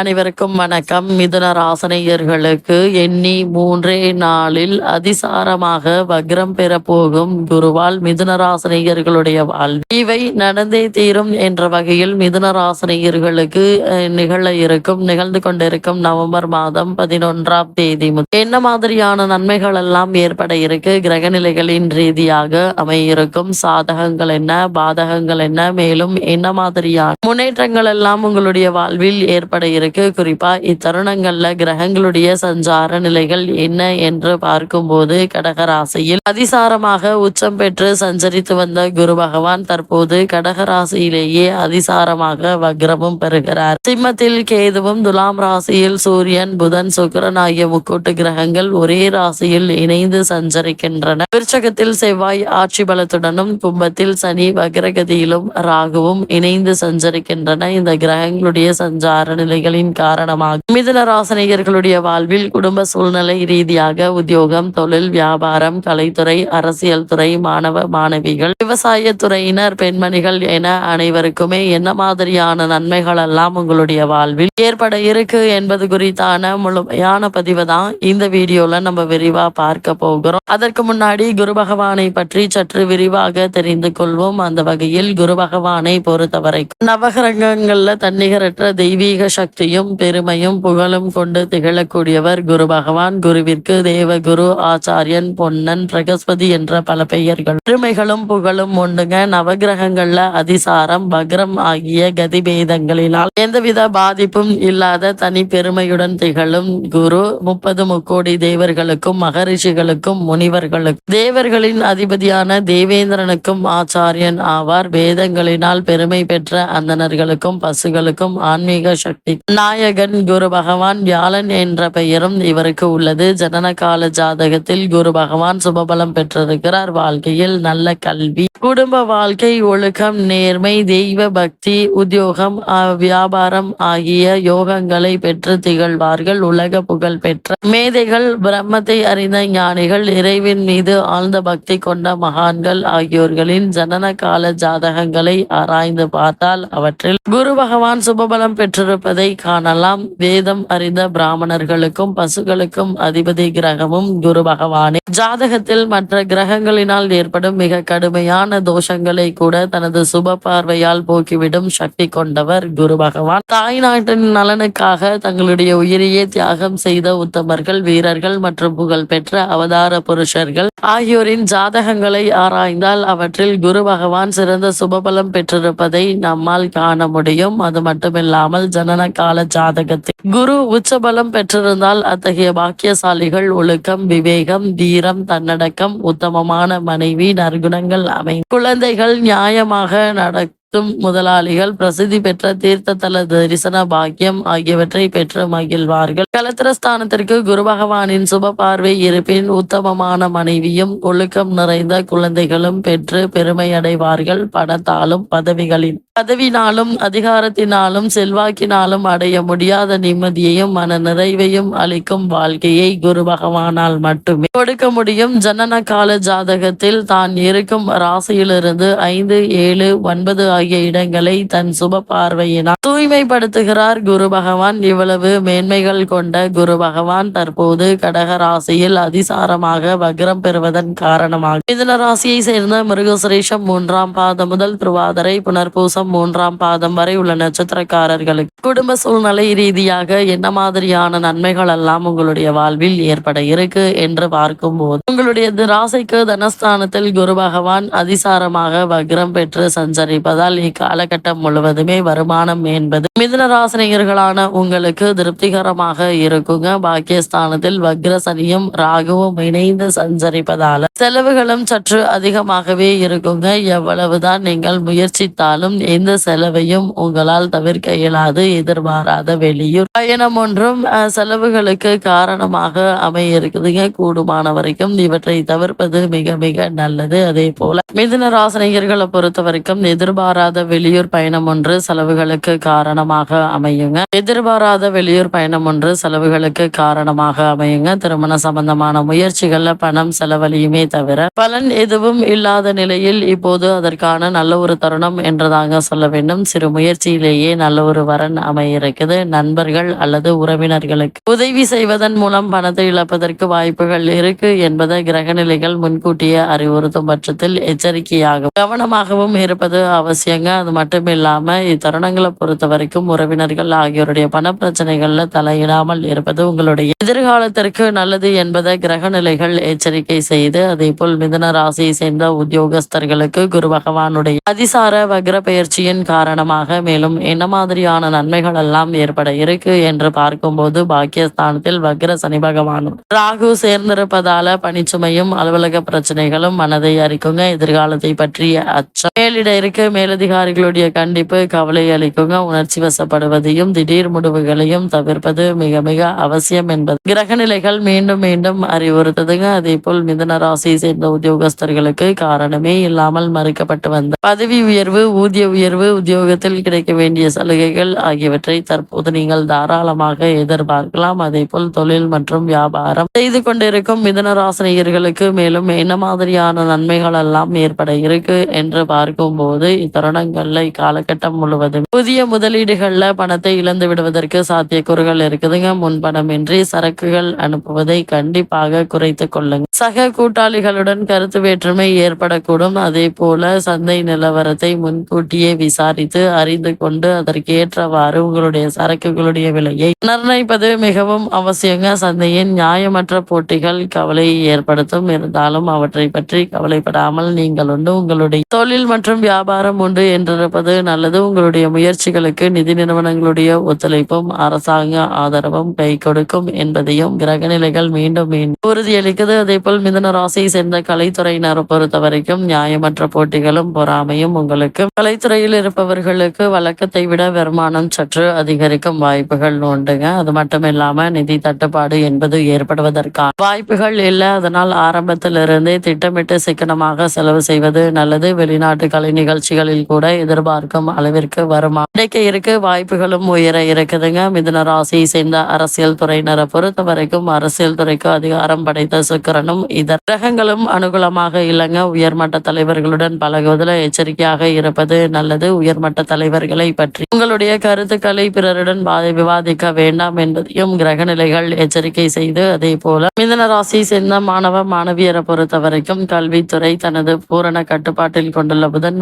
அனைவருக்கும் வணக்கம். மிதுன ராசனையர்களுக்கு எண்ணி மூன்றே நாளில் அதிசாரமாக வக்ரம் பெற போகும் குருவால் மிதுன ராசனையர்களுடைய வாழ்வு இவை நடந்தே தீரும் என்ற வகையில் மிதுன ராசனையர்களுக்கு நிகழ இருக்கும் நிகழ்ந்து கொண்டிருக்கும் நவம்பர் மாதம் பதினொன்றாம் தேதி என்ன மாதிரியான நன்மைகள் எல்லாம் ஏற்பட இருக்கு? கிரகநிலைகளின் ரீதியாக அமையிருக்கும் சாதகங்கள் என்ன? பாதகங்கள் என்ன? மேலும் என்ன மாதிரியான முன்னேற்றங்கள் எல்லாம் உங்களுடைய வாழ்வில் ஏற்பட இருக்கு? குறிப்பா இத்தருணங்கள்ல கிரகங்களுடைய சஞ்சார நிலைகள் என்ன என்று பார்க்கும்போது கடகராசியில் அதிசாரமாக உச்சம் பெற்று சஞ்சரித்து வந்த குரு பகவான் தற்போது கடகராசியிலேயே அதிசாரமாக வக்ரமும் பெறுகிறார். சிம்மத்தில் கேதுவும் துலாம் ராசியில் சூரியன் புதன் சுக்கிரன் ஆகிய முக்கூட்டு கிரகங்கள் ஒரே ராசியில் இணைந்து சஞ்சரிக்கின்றன. விருச்சகத்தில் செவ்வாய் ஆட்சி பலத்துடனும் கும்பத்தில் சனி வக்ரகதியிலும் ராகுவும் இணைந்து சஞ்சரிக்கின்றன. இந்த கிரகங்களுடைய சஞ்சார நிலைகள் நாளின் காரணமாக மிதுன ராசனிகர்களுடைய வாழ்வில் குடும்ப சூழ்நிலை ரீதியாக உத்தியோகம் தொழில் வியாபாரம் கலைத்துறை அரசியல் துறை மாணவ மாணவிகள் விவசாய துறையினர் பெண்மணிகள் என அனைவருக்குமே என்ன மாதிரியான நன்மைகள் எல்லாம் உங்களுடைய வாழ்வில் ஏற்பட இருக்கு என்பது குறித்தான முழுமையான பதிவு தான் இந்த வீடியோல நம்ம விரிவா பார்க்க போகிறோம். அதற்கு முன்னாடி குரு பகவானை பற்றி சற்று விரிவாக தெரிந்து கொள்வோம். அந்த வகையில் குரு பகவானை பொறுத்தவரை நவகிரகங்கள்ல தன்னிகரற்ற தெய்வீக சக்தி சக்தியும் பெருமையும் புகழும் கொண்டு திகழக்கூடியவர் குரு பகவான். குருவிற்கு தேவகுரு ஆச்சாரியன் பொன்னன் பிரகஸ்பதி என்ற பல பெயர்கள். பெருமைகளும் புகழும் உண்டுங்க நவகிரகங்கள்ல அதிசாரம் பக்ரம் ஆகிய கதிபேதங்களினால் எந்தவித பாதிப்பும் இல்லாத தனி பெருமையுடன் திகழும் குரு. முப்பது முக்கோடி தேவர்களுக்கும் மகரிஷிகளுக்கும் முனிவர்களுக்கும் தேவர்களின் அதிபதியான தேவேந்திரனுக்கும் ஆச்சாரியன் ஆவார். வேதங்களினால் பெருமை பெற்ற அந்தணர்களுக்கும் பசுகளுக்கும் ஆன்மீக சக்தி நாயகன் குரு பகவான் வியாழன் என்ற பெயரும் இவருக்கு உள்ளது. ஜனன கால ஜாதகத்தில் குரு பகவான் சுபபலம் பெற்றிருக்கிறார். வாழ்க்கையில் நல்ல கல்வி குடும்ப வாழ்க்கை ஒழுக்கம் நேர்மை தெய்வ பக்தி உத்தியோகம் வியாபாரம் ஆகிய யோகங்களை பெற்று திகழ்வார்கள். உலக புகழ் பெற்ற மேதைகள் பிரம்மத்தை அறிந்த ஞானிகள் இறைவின் மீது ஆழ்ந்த பக்தி கொண்ட மகான்கள் ஆகியோர்களின் ஜனன கால ஜாதகங்களை ஆராய்ந்து பார்த்தால் அவற்றில் குரு பகவான் சுபபலம் பெற்றிருப்பதை காணலாம். வேதம் அறிந்த பிராமணர்களுக்கும் பசுகளுக்கும் அதிபதி கிரகமும் குரு பகவானே. ஜாதகத்தில் மற்ற கிரகங்களினால் ஏற்படும் மிக கடுமையான தோஷங்களை கூட தனது சுப பார்வையால் போக்கிவிடும் சக்தி கொண்டவர் குரு பகவான். தாய் நாட்டின் நலனுக்காக தங்களுடைய உயிரையே தியாகம் செய்த உத்தமர்கள் வீரர்கள் மற்றும் புகழ்பெற்ற அவதார புருஷர்கள் ஆகியோரின் ஜாதகங்களை ஆராய்ந்தால் அவற்றில் குரு பகவான் சிறந்த சுபபலம் பெற்றிருப்பதை நம்மால் காண முடியும். அது மட்டுமில்லாமல் ஜனன கால ஜாதகத்தில் குரு உச்சபலம் பெற்றிருந்தால் அத்தகைய பாக்கியசாலிகள் ஒழுக்கம் விவேகம் வீரம் தன்னடக்கம் உத்தமமான மனைவி நற்குணங்கள் அமை குழந்தைகள் நியாயமாக நட மற்றும் முதலாளிகள் பிரசித்தி பெற்ற தீர்த்த தல தரிசன பாக்கியம் ஆகியவற்றை பெற்று மகிழ்வார்கள். கலத்திரஸ்தானத்திற்கு குரு பகவானின் சுப பார்வை இருப்பின் உத்தமமான மனைவியும் ஒழுக்கம் நிறைந்த குழந்தைகளும் பெற்று பெருமை அடைவார்கள். பணத்தாலும் பதவிகளின் பதவினாலும் அதிகாரத்தினாலும் செல்வாக்கினாலும் அடைய முடியாத நிம்மதியையும் மன நிறைவையும் அளிக்கும் வாழ்க்கையை குரு பகவானால் மட்டுமே கொடுக்க முடியும். ஜனன கால ஜாதகத்தில் தான் இருக்கும் ராசியிலிருந்து ஐந்து ஏழு ஒன்பது ஆகிய இடங்களை தன் சுப பார்வையினால் தூய்மைப்படுத்துகிறார் குரு பகவான். இவ்வளவு மேன்மைகள் கொண்ட குரு பகவான் தற்போது கடக ராசியில் அதிசாரமாக வக்ரம் பெறுவதன் காரணமாக. மிதுன ராசியை சேர்ந்த மிருகசுரேஷம் மூன்றாம் பாதம் முதல் திருவாதிரை புனர்பூசம் மூன்றாம் பாதம் வரை உள்ள நட்சத்திரக்காரர்களுக்கு குடும்ப சூழ்நிலை ரீதியாக என்ன மாதிரியான நன்மைகள் எல்லாம் உங்களுடைய வாழ்வில் ஏற்பட இருக்கு என்று பார்க்கும்போது உங்களுடைய ராசிக்கு தனஸ்தானத்தில் குரு பகவான் அதிசாரமாக வக்ரம் பெற்று சஞ்சரிப்பதால் இக்காலகட்டம் முழுவதுமே வருமானம் என்பது மிதுன ராசினியர்களான உங்களுக்கு திருப்திகரமாக இருக்குங்க. பாக்கியஸ்தானத்தில் வக்ர சனியும் ராகுவும் இணைந்து சஞ்சரிப்பதால செலவுகளும் சற்று அதிகமாகவே இருக்குங்க. எவ்வளவுதான் நீங்கள் முயற்சித்தாலும் எந்த செலவையும் உங்களால் தவிர்க்க இயலாது. எதிர்பாராத வெளியூர் பயணம் ஒன்றும் செலவுகளுக்கு காரணமாக அமைய இருக்குதுங்க கூடுமான வரைக்கும் இவற்றை தவிர்ப்பது மிக மிக நல்லது. அதே போல மிதுன ராசினியர்களை பொறுத்த வரைக்கும் எதிர்பார எதிர்பாராத வெளியூர் பயணம் ஒன்று செலவுகளுக்கு காரணமாக அமையுங்க. எதிர்பாராத வெளியூர் பயணம் ஒன்று செலவுகளுக்கு காரணமாக அமையுங்க. திருமண சம்பந்தமான முயற்சிகள்ல பணம் செலவழியுமே தவிர பலன் எதுவும் இல்லாத நிலையில் இப்போது அதற்கான நல்ல ஒரு தருணம் என்றதாங்க சொல்ல வேண்டும். சிறு முயற்சியிலேயே நல்ல ஒரு வரன் அமைய இருக்குது நண்பர்கள் அல்லது உறவினர்களுக்கு உதவி செய்வதன் மூலம் பணத்தை இழப்பதற்கு வாய்ப்புகள் இருக்கு என்பதை கிரகநிலைகள் முன்கூட்டியே அறிவுறுத்தும் பட்சத்தில் எச்சரிக்கையாகவும் கவனமாகவும் இருப்பது அவசியம். விஷயங்க அது மட்டும் இல்லாமல் இத்தருணங்களை பொறுத்த வரைக்கும் உறவினர்கள் ஆகியோருடைய பண பிரச்சனைகள்ல தலையிடாமல் இருப்பது உங்களுடைய எதிர்காலத்திற்கு நல்லது என்பதை கிரக நிலைகள் எச்சரிக்கை செய்து அதே போல் மிதன ராசியை சேர்ந்த உத்தியோகஸ்தர்களுக்கு குரு பகவானுடைய அதிசார வக்ர பயிற்சியின் காரணமாக மேலும் என்ன மாதிரியான நன்மைகள் எல்லாம் ஏற்பட இருக்கு என்று பார்க்கும்போது பாக்கியஸ்தானத்தில் வக்ர சனி பகவானும் ராகு சேர்ந்திருப்பதால பணிச்சுமையும் அலுவலக பிரச்சனைகளும் மனதை அறிக்குங்க எதிர்காலத்தை பற்றிய அச்சம் மேலிட இருக்கு. மேலும் மேலதிகாரிகளுடைய கண்டிப்பு கவலை அளிக்குங்க. உணர்ச்சி வசப்படுவதையும் திடீர் முடிவுகளையும் தவிர்ப்பது மிக மிக அவசியம் என்பது. கிரகநிலைகள் மீண்டும் மீண்டும் அறிவுறுத்துதுங்க. அதே போல் மிதன ராசியை சேர்ந்த உத்தியோகஸ்தர்களுக்கு காரணமே இல்லாமல் மறுக்கப்பட்டு வந்த பதவி உயர்வு ஊதிய உயர்வு உத்தியோகத்தில் கிடைக்க வேண்டிய சலுகைகள் ஆகியவற்றை தற்போது நீங்கள் தாராளமாக எதிர்பார்க்கலாம். அதே போல் தொழில் மற்றும் வியாபாரம் செய்து கொண்டிருக்கும் மிதன ராசினியர்களுக்கு மேலும் என்ன மாதிரியான நன்மைகள் எல்லாம் ஏற்பட இருக்கு என்று பார்க்கும்போது இத்தருணங்கள்ல இக்காலகட்டம் முழுவதும். புதிய முதலீடுகள்ல பணத்தை இழந்து விடுவதற்கு சாத்தியக்கூறுகள் இருக்குதுங்க. முன்பணமின்றி சரக்குகள் அனுப்புவதை கண்டிப்பாக குறைத்து கொள்ளுங்க. சக கூட்டாளிகளுடன் கருத்து வேற்றுமை ஏற்படக்கூடும். அதே போல சந்தை நிலவரத்தை முன்கூட்டியே விசாரித்து அறிந்து கொண்டு அதற்கேற்றவாறு உங்களுடைய சரக்குகளுடைய விலையை நிர்ணயிப்பது மிகவும் அவசியங்க. சந்தையின் நியாயமற்ற போட்டிகள் கவலையை ஏற்படுத்தும். இருந்தாலும் அவற்றை பற்றி கவலைப்படாமல் நீங்கள் உண்டு உங்களுடைய தொழில் மற்றும் வியாபாரம் உண்டு என்றிருப்பது நல்லது. உங்களுடைய முயற்சிகளுக்கு நிதி நிறுவனங்களுடைய ஒத்துழைப்பும் அரசாங்க ஆதரவும் கை கொடுக்கும் என்பதையும் கிரகநிலைகள் மீண்டும் மீண்டும் உறுதியளிக்குது. அதே போல் மிதன ராசியை சேர்ந்த கலைத்துறையினரை பொறுத்த வரைக்கும் நியாயமற்ற போட்டிகளும் பொறாமையும் உங்களுக்கு. கலைத்துறையில் இருப்பவர்களுக்கு வழக்கத்தை விட வருமானம் சற்று அதிகரிக்கும் வாய்ப்புகள் உண்டுங்க. அது மட்டும் இல்லாம நிதி தட்டுப்பாடு என்பது ஏற்படுவதற்கான வாய்ப்புகள் இல்லை. அதனால் ஆரம்பத்திலிருந்தே திட்டமிட்டு சிக்கனமாக செலவு செய்வது நல்லது. வெளிநாட்டு கலை நிகழ்ச்சிகளில் கூட எதிர்பார்க்கும் அளவிற்கு வருமா கிடைக்க இருக்க வாய்ப்புகளும் உயர இருக்குதுங்க. மிதுன ராசியை சேர்ந்த அரசியல் துறையினரை பொறுத்த வரைக்கும் அரசியல் துறைக்கு அதிகாரம் படைத்த சுக்கிரனும் இதர் கிரகங்களும் அனுகூலமாக இல்லைங்க. உயர்மட்ட தலைவர்களுடன் பழகுவதில் எச்சரிக்கையாக இருப்பது நல்லது. உயர்மட்ட தலைவர்களை பற்றி உங்களுடைய கருத்துக்களை பிறருடன் விவாதிக்க வேண்டாம் என்பதையும் கிரகநிலைகள் எச்சரிக்கை செய்து அதே போல மிதன ராசி சேர்ந்த மாணவ மாணவியரை பொறுத்த வரைக்கும் கல்வித்துறை தனது பூரண கட்டுப்பாட்டில் கொண்டுள்ள புதன்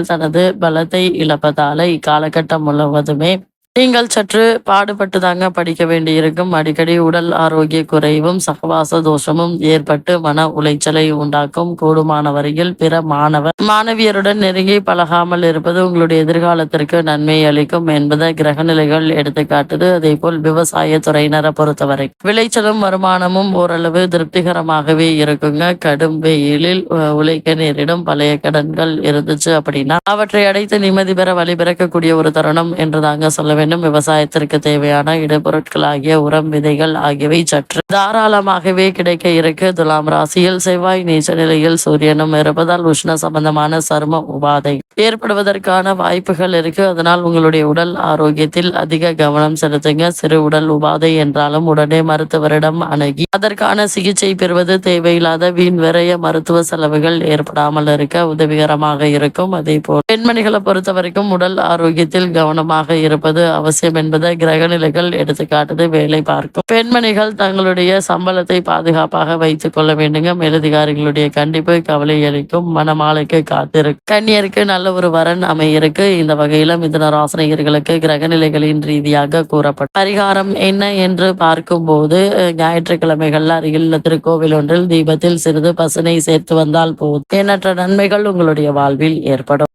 தனது பலத்தை இழப்பதால இக்காலகட்டம் முழுவதுமே நீங்கள் சற்று பாடுபட்டு தாங்க படிக்க வேண்டியிருக்கும். அடிக்கடி உடல் ஆரோக்கிய குறைவும் சகவாச தோஷமும் ஏற்பட்டு மன உளைச்சலை உண்டாக்கும். கூடுமான வரையில் பிற மாணவர் மாணவியருடன் நெருங்கி பழகாமல் இருப்பது உங்களுடைய எதிர்காலத்திற்கு நன்மை அளிக்கும் என்பதை கிரகநிலைகள் எடுத்துக்காட்டுது. அதே போல் விவசாய துறையினரை பொறுத்தவரை விளைச்சலும் வருமானமும் ஓரளவு திருப்திகரமாகவே இருக்குங்க. கடும் வெயிலில் உழைக்க நேரிடும் பழைய கடன்கள் இருந்துச்சு அப்படின்னா அவற்றை அடைத்து நிம்மதி பெற வழிபிறக்கக்கூடிய ஒரு தருணம் என்று தாங்க சொல்ல வேண்டும். விவசாயத்திற்கு தேவையான இடுபொருட்கள் ஆகிய உரம் விதைகள் ஆகியவை சற்று தாராளமாகவே கிடைக்க இருக்கு. துலாம் ராசியில் செவ்வாய் நீச்ச நிலையில் சூரியனும் இருப்பதால் உஷ்ண சம்பந்தமான சரும உபாதை ஏற்படுவதற்கான வாய்ப்புகள் இருக்கு. அதனால் உங்களுடைய உடல் ஆரோக்கியத்தில் அதிக கவனம் செலுத்துங்க. சிறு உடல் உபாதை என்றாலும் உடனே மருத்துவரிடம் அணுகி அதற்கான சிகிச்சை பெறுவது தேவையில்லாத வீண் விரைய மருத்துவ செலவுகள் ஏற்படாமல் இருக்க உதவிகரமாக இருக்கும். அதே போல் பெண்மணிகளை பொறுத்த வரைக்கும் உடல் ஆரோக்கியத்தில் கவனமாக இருப்பது அவசியம் என்பதை கிரகநிலைகள் எடுத்துக்காட்டுது. வேலை பார்க்கும் பெண்மணிகள் தங்களுடைய சம்பளத்தை பாதுகாப்பாக வைத்துக் கொள்ள வேண்டுங்க. மேலதிகாரிகளுடைய கண்டிப்பு கவலை அளிக்கும். மனமாலைக்கு காத்திருக்கும் கன்னியருக்கு நல்ல ஒரு வரன் அமையிருக்கு. இந்த வகையில மிதுன ராசினியர்களுக்கு கிரகநிலைகளின் ரீதியாக கூறப்படும் பரிகாரம் என்ன என்று பார்க்கும்போது போது ஞாயிற்றுக்கிழமைகள் அருகில் உள்ள திருக்கோவில் ஒன்றில் தீபத்தில் சிறிது பசுனை சேர்த்து வந்தால் போதும். எண்ணற்ற நன்மைகள் உங்களுடைய வாழ்வில் ஏற்படும்.